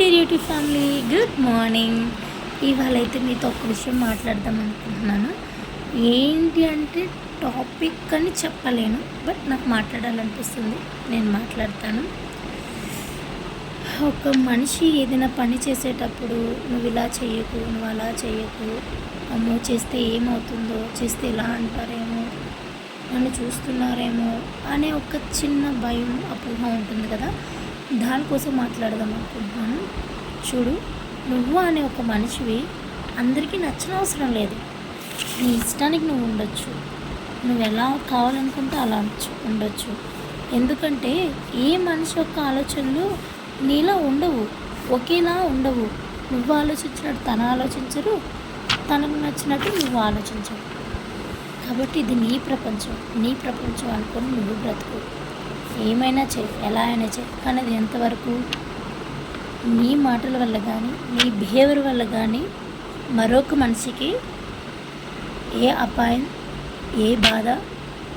Dear YouTube family good morning. ఇవాళ అయితే మీతో ఒక విషయం మాట్లాడదాం అనుకుంటున్నాను. ఏంటి అంటే టాపిక్ అని చెప్పలేను బట్ నాకు మాట్లాడాలనిపిస్తుంది. నేను మాట్లాడతాను. ఒక మనిషి ఏదైనా పని చేసేటప్పుడు నువ్వు ఇలా చేయకు నువ్వు అలా చేయకు అమ్మో చేస్తే ఏమవుతుందో చేస్తే ఎలా అంటారేమో నన్ను చూస్తున్నారేమో అనే ఒక చిన్న భయం అపోహ ఉంటుంది కదా. దానికోసం మాట్లాడదాం అనుకుంటున్నాను. చూడు నువ్వు అనే ఒక మనిషివి అందరికీ నచ్చిన అవసరం లేదు. నీ ఇష్టానికి నువ్వు ఉండొచ్చు. నువ్వు ఎలా కావాలనుకుంటే అలా ఉండొచ్చు. ఎందుకంటే ఏ మనిషి యొక్క ఆలోచనలు నీలా ఉండవు ఒకేలా ఉండవు. నువ్వు ఆలోచించినట్టు తన ఆలోచించరు తనకు నచ్చినట్టు నువ్వు ఆలోచించవు. కాబట్టి ఇది నీ ప్రపంచం నీ ప్రపంచం అనుకొని నువ్వు బ్రతుకు. ఏమైనా చేయి ఎలా అయినా చేయి కానీ అది ఎంతవరకు నీ మాటల వల్ల కానీ నీ బిహేవియర్ వల్ల కానీ మరొక మనిషికి ఏ అపాయం ఏ బాధ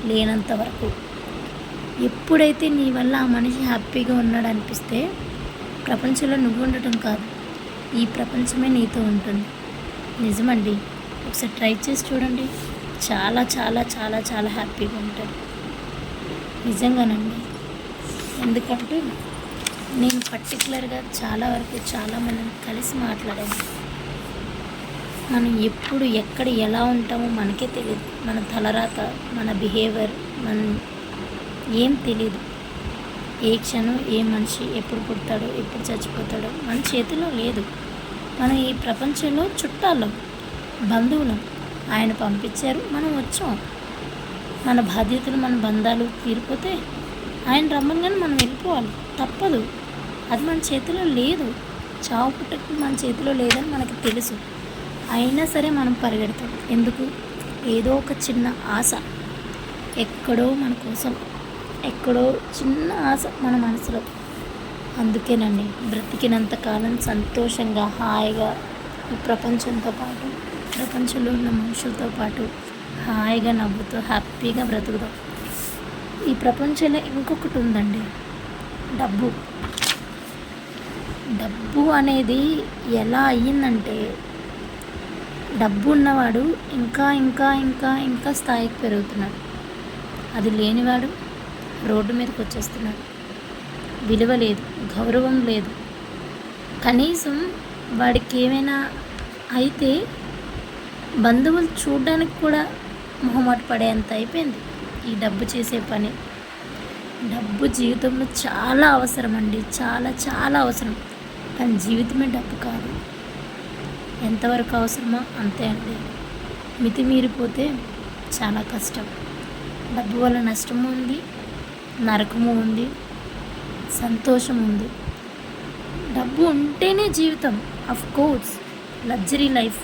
లేనంత వరకు. ఎప్పుడైతే నీ వల్ల ఆ మనిషి హ్యాపీగా ఉన్నాడు అనిపిస్తే ప్రపంచంలో నువ్వు ఉండటం కాదు. ఈ ప్రపంచమే నీతో ఉంటుంది. నిజమండి. ఒకసారి ట్రై చేసి చూడండి. చాలా చాలా చాలా చాలా హ్యాపీగా ఉంటుంది నిజంగానండి. ఎందుకంటే నేను పర్టికులర్గా చాలా వరకు చాలామందిని కలిసి మాట్లాడాను మనం ఎప్పుడు ఎక్కడ ఎలా ఉంటామో మనకే తెలియదు. మన తలరాత మన బిహేవియర్ మన ఏం తెలియదు. ఏ క్షణం ఏ మనిషి ఎప్పుడు పుడతాడో ఎప్పుడు చచ్చిపోతాడో మన చేతిలో లేదు. మనం ఈ ప్రపంచంలో చుట్టాలం బంధువులం. ఆయన పంపించారు మనం వచ్చాం. మన బాధ్యతలు మన బంధాలు తీరిపోతే ఆయన రమ్మని మనం వెళ్ళిపోవాలి. తప్పదు. అది మన చేతిలో లేదు. చావు పుట్టకు మన చేతిలో లేదని మనకు తెలుసు. అయినా సరే మనం పరిగెడతాం. ఎందుకు? ఏదో ఒక చిన్న ఆశ. ఎక్కడో మన కోసం. ఎక్కడో చిన్న ఆశ మన మనసులో. అందుకేనండి బ్రతికినంత కాలం సంతోషంగా హాయిగా ఈ ప్రపంచంతో పాటు ప్రపంచంలో ఉన్న మనుషులతో పాటు హాయిగా నవ్వుతూ హ్యాపీగా బ్రతుకుదాం. ఈ ప్రపంచంలో ఇంకొకటి ఉందండి. డబ్బు. డబ్బు అనేది ఎలా అయ్యిందంటే డబ్బు ఉన్నవాడు ఇంకా ఇంకా ఇంకా ఇంకా స్థాయికి పెరుగుతున్నాడు. అది లేనివాడు రోడ్డు మీదకి వచ్చేస్తున్నాడు. విలువ లేదు గౌరవం లేదు. కనీసం వాడికి ఏమైనా అయితే బంధువులు చూడడానికి కూడా మొహమాట పడేంత అయిపోయింది. ఈ డబ్బు చేసే పని. డబ్బు జీవితంలో చాలా అవసరం అండి చాలా చాలా అవసరం. కానీ జీవితమే డబ్బు కాదు. ఎంతవరకు అవసరమో అంతే అండి. మితిమీరిపోతే చాలా కష్టం. డబ్బు వల్ల నష్టము ఉంది నరకము ఉంది సంతోషం ఉంది. డబ్బు ఉంటేనే జీవితం. అఫ్ కోర్స్ లగ్జరీ లైఫ్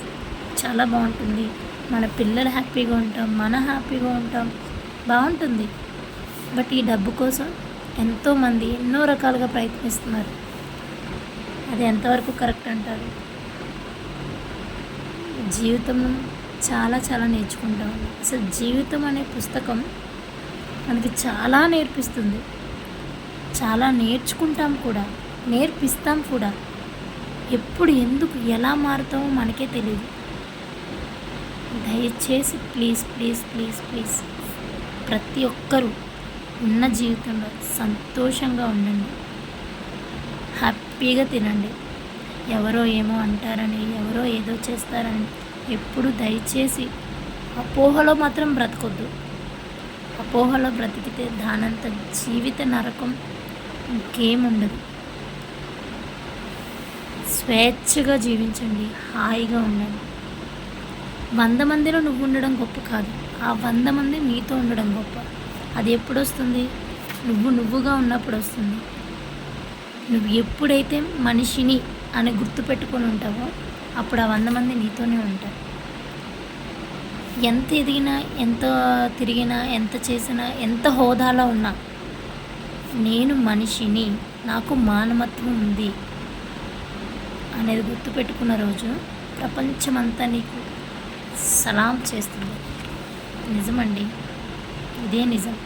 చాలా బాగుంటుంది. మన పిల్లలు హ్యాపీగా ఉంటాం మన హ్యాపీగా ఉంటాం. బాగుంటుంది. బట్ ఈ డబ్బు కోసం ఎంతోమంది ఎన్నో రకాలుగా ప్రయత్నిస్తున్నారు. అది ఎంతవరకు కరెక్ట్ అంటారు? జీవితం చాలా చాలా నేర్చుకుంటాం. అసలు జీవితం అనే పుస్తకం మనకి చాలా నేర్పిస్తుంది. చాలా నేర్చుకుంటాం కూడా. నేర్పిస్తాం కూడా. ఎప్పుడు ఎందుకు ఎలా మారుతామో మనకే తెలియదు దయచేసి ప్లీజ్ ప్లీజ్ ప్లీజ్ ప్లీజ్. ప్రతి ఒక్కరూ ఉన్న జీవితంలో సంతోషంగా ఉండండి. హ్యాపీగా తినండి. ఎవరో ఏమో అంటారని ఎవరో ఏదో చేస్తారని ఎప్పుడు దయచేసి అపోహలో మాత్రం బ్రతకొద్దు. అపోహలో బ్రతికితే దానంత జీవిత నరకం ఇంకేముండదు. స్వేచ్ఛగా జీవించండి. హాయిగా ఉండండి. వంద మందిలో నువ్వు ఉండడం గొప్ప కాదు. ఆ వంద మంది నీతో ఉండడం గొప్ప. అది ఎప్పుడు వస్తుంది నువ్వు నువ్వుగా ఉన్నప్పుడు వస్తుంది నువ్వు ఎప్పుడైతే మనిషిని అని గుర్తుపెట్టుకొని ఉంటావో అప్పుడు ఆ వంద మంది నీతోనే ఉంటారు. ఎంత ఎదిగినా ఎంత తిరిగినా ఎంత చేసినా ఎంత హోదాలో ఉన్నా నేను మనిషిని నాకు మానవత్వం ఉంది అనేది గుర్తుపెట్టుకున్న రోజు ప్రపంచమంతా నీకు సలాం చేస్తుంది. నిజమండి. ఇదే నిజం.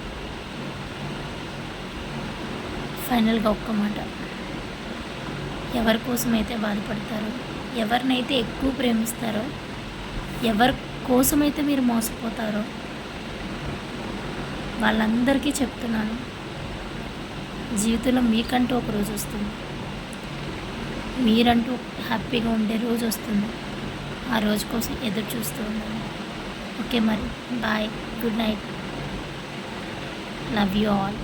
ఫైనల్గా ఒక్క మాట. ఎవరి కోసమైతే బాధపడతారో ఎవరినైతే ఎక్కువ ప్రేమిస్తారో ఎవరి కోసమైతే మీరు మోసపోతారో వాళ్ళందరికీ చెప్తున్నాను. జీవితంలో మీకంటూ ఒక రోజు వస్తుంది. మీరంటూ హ్యాపీగా ఉండే రోజు వస్తుంది. ఆ రోజు కోసం ఎదురు చూస్తూ ఉన్నాను. ఓకే మరి bye good night. Love you all